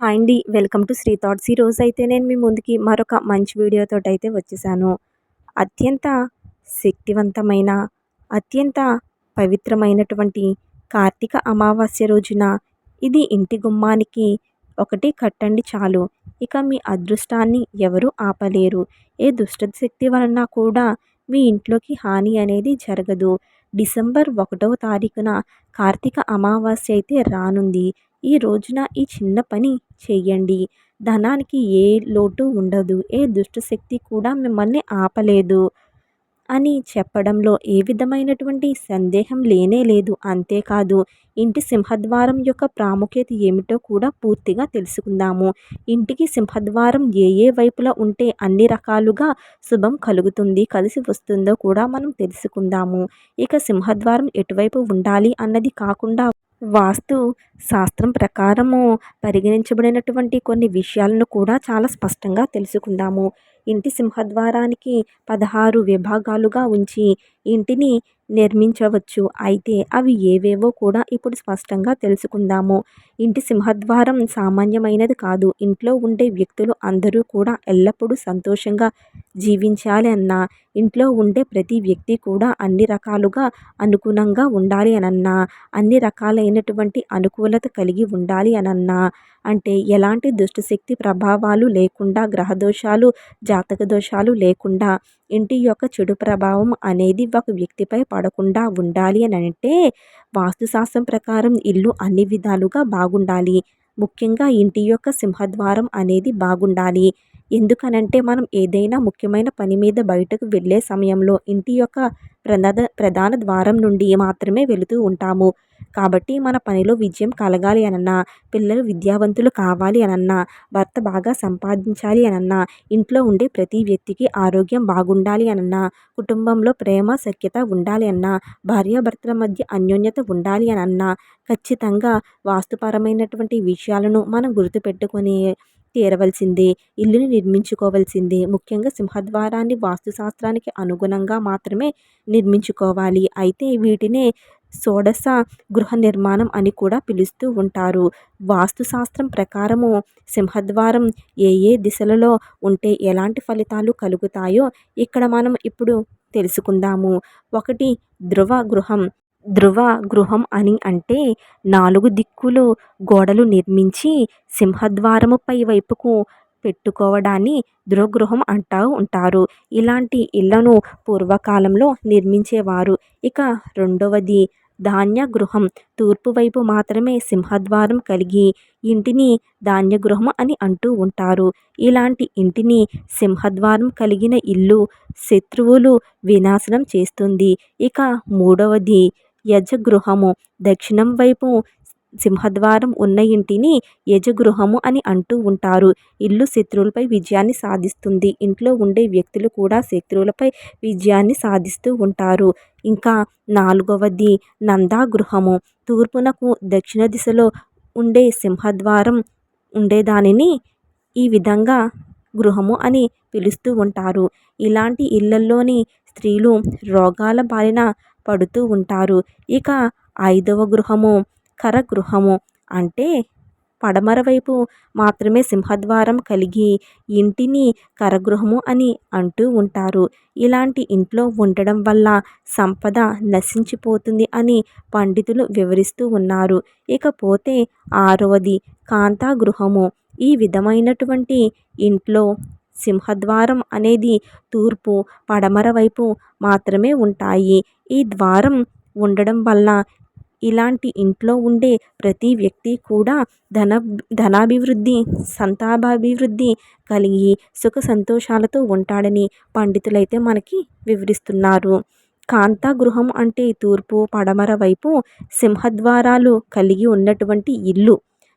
Hi అండి welcome to Shri thoughts. ఈ రోజు అయితే నేను మీ ముందుకి మరొక మంచి వీడియోతో అయితే వచ్చేసాను. అత్యంత శక్తివంతమైన అత్యంత పవిత్రమైనటువంటి కార్తీక అమావాస్య రోజున ఇది ఇంటి గుమ్మానికి ఒకటి కట్టండి చాలు. ఇక మీ అదృష్టాన్ని ఎవరు ఆపలేరు. ఏ దుష్ట శక్తి వలన కూడా మీ ఇంట్లోకి హాని అనేది జరగదు. డిసెంబర్ ఒకటవ తారీఖున కార్తీక అమావాస్య అయితే రానుంది. ఈ రోజున ఈ చిన్న పని చేయండి ధనానికి ఏ లోటు ఉండదు. ఏ దుష్టశక్తి కూడా మిమ్మల్ని ఆపలేదు. అని చెప్పడంలో ఏ విధమైనటువంటి సందేహం లేనే లేదు. అంతేకాదు ఇంటి సింహద్వారం యొక్క ప్రాముఖ్యత ఏమిటో కూడా పూర్తిగా తెలుసుకుందాము. ఇంటికి సింహద్వారం ఏ ఏ వైపులా ఉంటే అన్ని రకాలుగా శుభం కలుగుతుంది. కలిసి వస్తుందో కూడా మనం తెలుసుకుందాము. ఇక సింహద్వారం ఎటువైపు ఉండాలి అన్నది కాకుండా వాస్తు శాస్త్రం ప్రకారము పరిగణించబడినటువంటి కొన్ని విషయాలను కూడా చాలా స్పష్టంగా తెలుసుకుందాము. ఇంటి సింహద్వారానికి పదహారు విభాగాలుగా ఉంచి ఇంటిని నిర్మించవచ్చు. అయితే అవి ఏవేవో కూడా ఇప్పుడు స్పష్టంగా తెలుసుకుందాము. ఇంటి సింహద్వారం సామాన్యమైనది కాదు. ఇంట్లో ఉండే వ్యక్తులు అందరూ కూడా ఎల్లప్పుడూ సంతోషంగా జీవించాలి అన్న ఇంట్లో ఉండే ప్రతి వ్యక్తి కూడా అన్ని రకాలుగా అనుగుణంగా ఉండాలి అనన్నా అన్ని రకాలైనటువంటి అనుకూలత కలిగి ఉండాలి అనన్నా. అంటే ఎలాంటి దుష్టశక్తి ప్రభావాలు లేకుండా గ్రహదోషాలు జాతక దోషాలు లేకుండా ఇంటి యొక్క చెడు ప్రభావం అనేది ఒక వ్యక్తిపై పడకుండా ఉండాలి అని అంటే వాస్తుశాస్త్రం ప్రకారం ఇల్లు అన్ని విధాలుగా బాగుండాలి. ముఖ్యంగా ఇంటి యొక్క సింహద్వారం అనేది బాగుండాలి. ఎందుకనంటే మనం ఏదైనా ముఖ్యమైన పని మీద బయటకు వెళ్ళే సమయంలో ఇంటి యొక్క ప్రధాన ప్రధాన ద్వారం నుండి మాత్రమే వెళుతూ ఉంటాము. కాబట్టి మన పనిలో విజయం కలగాలి అనన్నా పిల్లలు విద్యావంతులు కావాలి అనన్నా భర్త బాగా సంపాదించాలి అనన్నా ఇంట్లో ఉండే ప్రతి వ్యక్తికి ఆరోగ్యం బాగుండాలి అనన్నా కుటుంబంలో ప్రేమ సఖ్యత ఉండాలి అన్నా భార్యాభర్తల మధ్య అన్యోన్యత ఉండాలి అనన్నా ఖచ్చితంగా వాస్తుపరమైనటువంటి విషయాలను మనం గుర్తుపెట్టుకొని తీరవలసిందే ఇల్లుని నిర్మించుకోవలసిందే. ముఖ్యంగా సింహద్వారాన్ని వాస్తుశాస్త్రానికి అనుగుణంగా మాత్రమే నిర్మించుకోవాలి. అయితే వీటినే షోడశ గృహ నిర్మాణం అని కూడా పిలుస్తూ ఉంటారు. వాస్తుశాస్త్రం ప్రకారము సింహద్వారం ఏ ఏ దిశలలో ఉంటే ఎలాంటి ఫలితాలు కలుగుతాయో ఇక్కడ మనం ఇప్పుడు తెలుసుకుందాము. ఒకటి ధ్రువ గృహం. ధ్రువ గృహం అని అంటే నాలుగు దిక్కులు గోడలు నిర్మించి సింహద్వారము పై వైపుకు పెట్టుకోవడాన్ని ధృవగృహం అంటూ ఉంటారు. ఇలాంటి ఇళ్ళను పూర్వకాలంలో నిర్మించేవారు. ఇక రెండవది ధాన్య గృహం తూర్పు వైపు మాత్రమే సింహద్వారం కలిగి ఇంటిని ధాన్య గృహం అని అంటూ ఉంటారు. ఇలాంటి ఇంటిని సింహద్వారం కలిగిన ఇల్లు శత్రువులు వినాశనం చేస్తుంది. ఇక మూడవది యజగృహము. దక్షిణం వైపు సింహద్వారం ఉన్న ఇంటిని యజగృహము అని అంటూ ఉంటారు. ఇల్లు శత్రువులపై విజయాన్ని సాధిస్తుంది. ఇంట్లో ఉండే వ్యక్తులు కూడా శత్రువులపై విజయాన్ని సాధిస్తూ ఉంటారు. ఇంకా నాలుగవది నందాగృహము. తూర్పునకు దక్షిణ దిశలో ఉండే సింహద్వారం ఉండేదానిని ఈ విధంగా గృహము అని పిలుస్తూ ఉంటారు. ఇలాంటి ఇళ్ళల్లోని స్త్రీలు రోగాల బారిన పడుతూ ఉంటారు. ఇక ఐదవ గృహము కరగృహము అంటే పడమర వైపు మాత్రమే సింహద్వారం కలిగి ఇంటిని కరగృహము అని అంటూ ఉంటారు. ఇలాంటి ఇంట్లో ఉండడం వల్ల సంపద నశించిపోతుంది అని పండితులు వివరిస్తూ ఉన్నారు. ఇకపోతే ఆరవది కాంతాగృహము. ఈ విధమైనటువంటి ఇంట్లో సింహద్వారం అనేది తూర్పు పడమర వైపు మాత్రమే ఉంటాయి. ఈ ద్వారం ఉండడం వల్ల ఇలాంటి ఇంట్లో ఉండే ప్రతి వ్యక్తి కూడా ధన ధనాభివృద్ధి సంతానాభివృద్ధి కలిగి సుఖ సంతోషాలతో ఉంటాడని పండితులైతే మనకి వివరిస్తున్నారు. కాంతా గృహం అంటే తూర్పు పడమర వైపు సింహద్వారాలు కలిగి ఉన్నటువంటి ఇల్లు.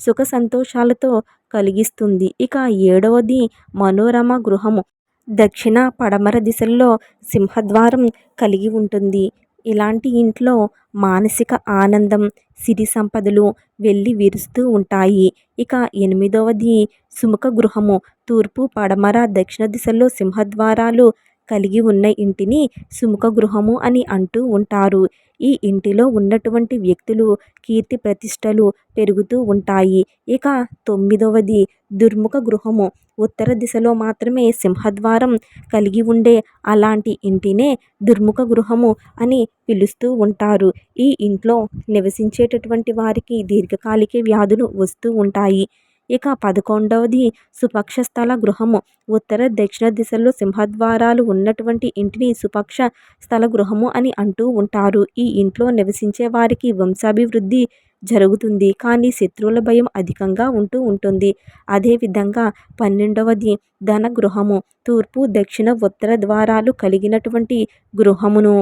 సుఖ సంతోషాలతో కలిగిస్తుంది. ఇక ఏడవది మనోరమ గృహము. దక్షిణ పడమర దిశల్లో సింహద్వారం కలిగి ఉంటుంది. ఇలాంటి ఇంట్లో మానసిక ఆనందం సిరి సంపదలు వెళ్ళి విరుస్తూ ఉంటాయి. ఇక ఎనిమిదవది సుముఖ గృహము. తూర్పు పడమర దక్షిణ దిశల్లో సింహద్వారాలు కలిగి ఉన్న ఇంటిని సుముఖ గృహము అని అంటూ ఉంటారు. ఈ ఇంటిలో ఉన్నటువంటి వ్యక్తులు కీర్తి ప్రతిష్టలు పెరుగుతూ ఉంటాయి. ఇక తొమ్మిదవది దుర్ముఖ గృహము. ఉత్తర దిశలో మాత్రమే సింహద్వారం కలిగి ఉండే అలాంటి ఇంటినే దుర్ముఖ గృహము అని పిలుస్తూ ఉంటారు. ఈ ఇంట్లో నివసించేటటువంటి వారికి దీర్ఘకాలిక వ్యాధులు వస్తూ ఉంటాయి. ఇక పదకొండవది సుపక్ష స్థల గృహము. ఉత్తర దక్షిణ దిశల్లో సింహద్వారాలు ఉన్నటువంటి ఇంటిని సుపక్ష స్థల గృహము అని అంటూ ఉంటారు. ఈ ఇంట్లో నివసించే వారికి వంశాభివృద్ధి జరుగుతుంది. కానీ శత్రువుల భయం అధికంగా ఉంటూ ఉంటుంది. అదేవిధంగా పన్నెండవది ధన గృహము. తూర్పు దక్షిణ ఉత్తర ద్వారాలు కలిగినటువంటి గృహమును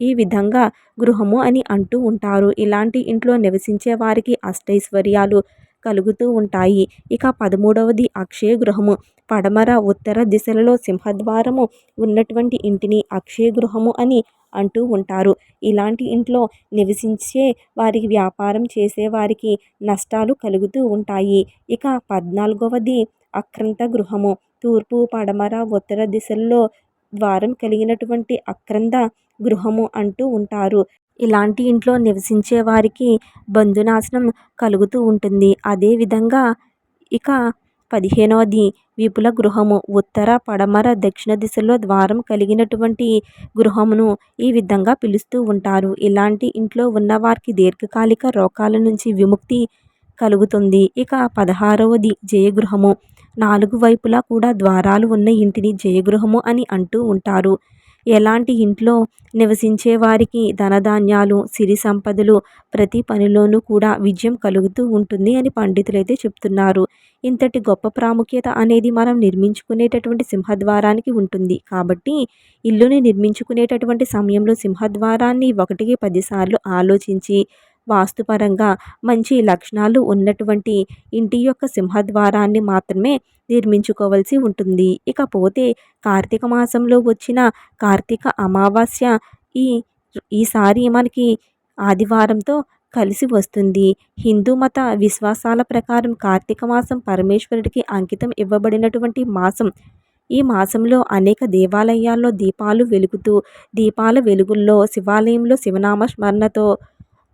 ఈ విధంగా గృహము అని అంటూ ఉంటారు. ఇలాంటి ఇంట్లో నివసించే వారికి అష్టైశ్వర్యాలు కలుగుతూ ఉంటాయి. ఇక పదమూడవది అక్షయ గృహము. పడమర ఉత్తర దిశలలో సింహద్వారము ఉన్నటువంటి ఇంటిని అక్షయ గృహము అని అంటూ ఉంటారు. ఇలాంటి ఇంట్లో నివసించే వారికి వ్యాపారం చేసే వారికి నష్టాలు కలుగుతూ ఉంటాయి. ఇక పద్నాలుగవది అక్రంత గృహము. తూర్పు పడమర ఉత్తర దిశల్లో ద్వారం కలిగినటువంటి అక్రంద గృహము అంటూ ఉంటారు. ఇలాంటి ఇంట్లో నివసించే వారికి బంధునాశనం కలుగుతూ ఉంటుంది. అదేవిధంగా ఇక పదిహేనవది విపుల గృహము. ఉత్తర పడమర దక్షిణ దిశలో ద్వారం కలిగినటువంటి గృహమును ఈ విధంగా పిలుస్తూ ఉంటారు. ఇలాంటి ఇంట్లో ఉన్నవారికి దీర్ఘకాలిక రోగాల నుంచి విముక్తి కలుగుతుంది. ఇక పదహారవది జయగృహము. నాలుగు వైపులా కూడా ద్వారాలు ఉన్న ఇంటిని జయగృహము అని అంటూ ఉంటారు. ఎలాంటి ఇంట్లో నివసించే వారికి ధనధాన్యాలు సిరి సంపదలు ప్రతి పనిలోనూ కూడా విజయం కలుగుతూ ఉంటుంది అని పండితులు అయితే చెప్తున్నారు. ఇంతటి గొప్ప ప్రాముఖ్యత అనేది మనం నిర్మించుకునేటటువంటి సింహద్వారానికి ఉంటుంది. కాబట్టి ఇల్లుని నిర్మించుకునేటటువంటి సమయంలో సింహద్వారాన్ని ఒకటికి పదిసార్లు ఆలోచించి వాస్తుపరంగా మంచి లక్షణాలు ఉన్నటువంటి ఇంటి యొక్క సింహద్వారాన్ని మాత్రమే నిర్మించుకోవాల్సి ఉంటుంది. ఇకపోతే కార్తీక మాసంలో వచ్చిన కార్తీక అమావాస్య ఈ ఈసారి మనకి ఆదివారంతో కలిసి వస్తుంది. హిందూ మత విశ్వాసాల ప్రకారం కార్తీక మాసం పరమేశ్వరుడికి అంకితం ఇవ్వబడినటువంటి మాసం. ఈ మాసంలో అనేక దేవాలయాల్లో దీపాలు వెలుగుతూ దీపాల వెలుగుల్లో శివాలయంలో శివనామ స్మరణతో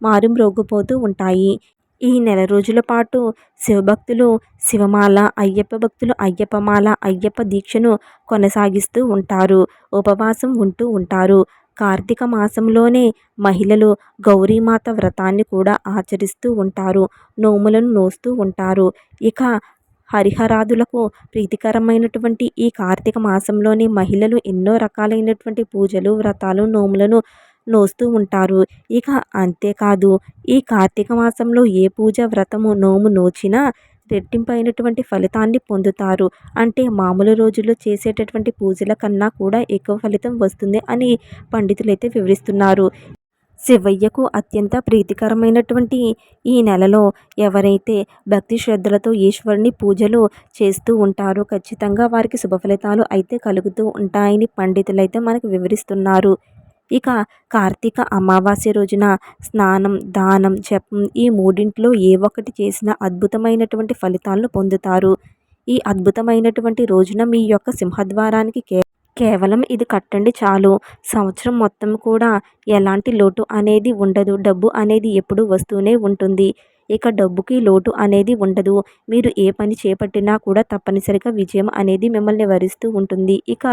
మారుమ్రోగిపోతూ ఉంటాయి. ఈ నెల రోజుల పాటు శివభక్తులు శివమాల అయ్యప్ప భక్తులు అయ్యప్పమాల అయ్యప్ప దీక్షను కొనసాగిస్తూ ఉంటారు. ఉపవాసం ఉంటూ ఉంటారు. కార్తీక మాసంలోనే మహిళలు గౌరీమాత వ్రతాన్ని కూడా ఆచరిస్తూ ఉంటారు. నోములను నోస్తూ ఉంటారు. ఇక హరిహరాదులకు ప్రీతికరమైనటువంటి ఈ కార్తీక మాసంలోని మహిళలు ఎన్నో రకాలైనటువంటి పూజలు వ్రతాలు నోములను నోస్తూ ఉంటారు. ఇక అంతేకాదు ఈ కార్తీక మాసంలో ఏ పూజ వ్రతము నోము నోచినా రెట్టింపైనటువంటి ఫలితాన్ని పొందుతారు. అంటే మామూలు రోజుల్లో చేసేటటువంటి పూజల కన్నా కూడా ఎక్కువ ఫలితం వస్తుంది అని పండితులైతే వివరిస్తున్నారు. శివయ్యకు అత్యంత ప్రీతికరమైనటువంటి ఈ నెలలో ఎవరైతే భక్తి శ్రద్ధలతో ఈశ్వరుని పూజలు చేస్తూ ఉంటారో ఖచ్చితంగా వారికి శుభ ఫలితాలు అయితే కలుగుతూ ఉంటాయని పండితులైతే మనకు వివరిస్తున్నారు. ఇక కార్తీక అమావాస్య రోజున స్నానం దానం జపం ఈ మూడింటిలో ఏ ఒక్కటి చేసినా అద్భుతమైనటువంటి ఫలితాలను పొందుతారు. ఈ అద్భుతమైనటువంటి రోజున మీ యొక్క సింహద్వారానికి కే కేవలం ఇది కట్టండి చాలు. సంవత్సరం మొత్తం కూడా ఎలాంటి లోటు అనేది ఉండదు. డబ్బు అనేది ఎప్పుడు వస్తూనే ఉంటుంది. ఇక డబ్బుకి లోటు అనేది ఉండదు. మీరు ఏ పని చేపట్టినా కూడా తప్పనిసరిగా విజయం అనేది మిమ్మల్ని వరిస్తూ ఉంటుంది. ఇక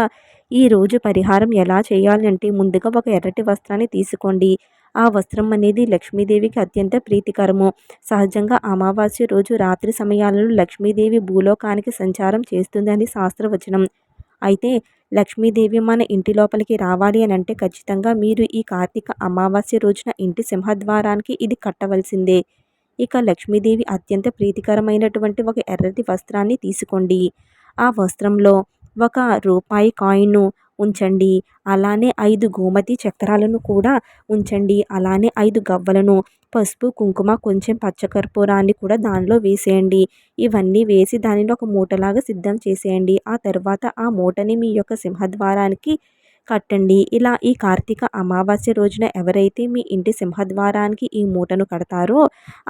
ఈరోజు పరిహారం ఎలా చేయాలంటే ముందుగా ఒక ఎర్రటి వస్త్రాన్ని తీసుకోండి. ఆ వస్త్రం అనేది లక్ష్మీదేవికి అత్యంత ప్రీతికరము. సహజంగా అమావాస్య రోజు రాత్రి సమయాలలో లక్ష్మీదేవి భూలోకానికి సంచారం చేస్తుందని శాస్త్రవచనం. అయితే లక్ష్మీదేవి మన ఇంటి లోపలికి రావాలి అని అంటే ఖచ్చితంగా మీరు ఈ కార్తీక అమావాస్య రోజున ఇంటి సింహద్వారానికి ఇది కట్టవలసిందే. ఇక లక్ష్మీదేవి అత్యంత ప్రీతికరమైనటువంటి ఒక ఎర్రటి వస్త్రాన్ని తీసుకోండి. ఆ వస్త్రంలో ఒక రూపాయి కాయిన్ను ఉంచండి. అలానే ఐదు గోమతి చక్రాలను కూడా ఉంచండి. అలానే ఐదు గవ్వలను పసుపు కుంకుమ కొంచెం పచ్చకర్పూరాన్ని కూడా దానిలో వేసేయండి. ఇవన్నీ వేసి దానిని ఒక మూటలాగా సిద్ధం చేసేయండి. ఆ తర్వాత ఆ మూటని మీ యొక్క సింహద్వారానికి కట్టండి. ఇలా ఈ కార్తీక అమావాస్య రోజున ఎవరైతే మీ ఇంటి సింహద్వారానికి ఈ మూటను కడతారో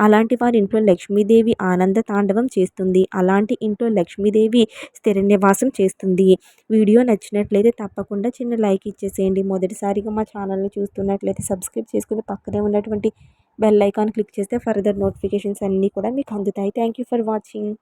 అలాంటి వారి ఇంట్లో లక్ష్మీదేవి ఆనంద తాండవం చేస్తుంది. అలాంటి ఇంట్లో లక్ష్మీదేవి స్థిర నివాసం చేస్తుంది. వీడియో నచ్చినట్లయితే తప్పకుండా చిన్న లైక్ ఇచ్చేసేయండి. మొదటిసారిగా మా ఛానల్ని చూస్తున్నట్లయితే సబ్స్క్రైబ్ చేసుకుని పక్కనే ఉన్నటువంటి బెల్ ఐకాన్ క్లిక్ చేస్తే ఫర్దర్ నోటిఫికేషన్స్ అన్నీ కూడా మీకు అందుతాయి. Thank you for watching.